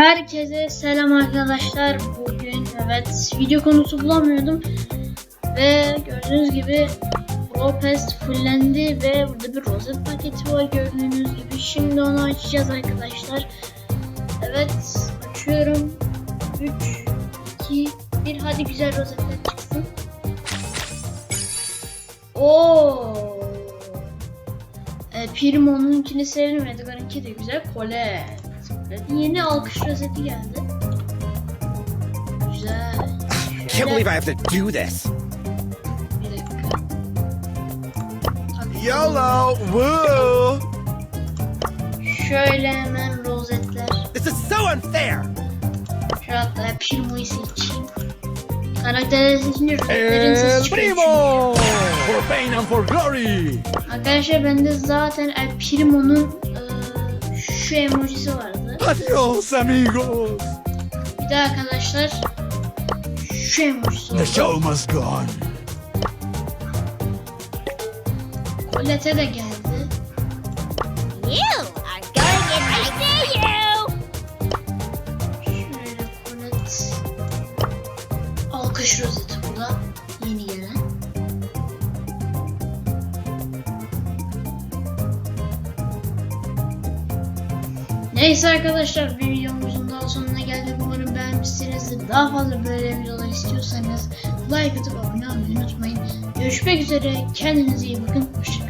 Herkese selam arkadaşlar. Bugün evet video konusu bulamıyordum. Ve gördüğünüz gibi Pro Pass fullendi ve burada bir rozet paketi var gördüğünüz gibi. Şimdi onu açacağız arkadaşlar. Evet açıyorum. 3, 2, 1 hadi güzel rozetler çıksın. Oo. E, Primo'nunkini sevdim. Edgar'ınki de güzel. Colette. Yeni alkış rozeti geldi. Güzel. Can't believe I have to do this. Bir dakika. YOLO! Woo! Şöyle hemen rozetler. This is so unfair! Şöyle hatta Primo'yu seçeyim. Karakterleri seçince rozetlerin El sesi çıkıyor. Primo! For pain and for glory! Arkadaşlar bende zaten El Primo'nun e, şu emojisi vardı. Adios, amigos! Bir de arkadaşlar şu emojisi The vardı. show must go on. Colette de geldi. You are going in my see you! Şöyle Colette. Alkış rozeti Neyse arkadaşlar bir videomuzun daha sonuna geldik. Umarım beğenmişsinizdir. Daha fazla böyle videolar istiyorsanız like atıp abone olmayı unutmayın. Görüşmek üzere. Kendinize iyi bakın. Hoşçakalın.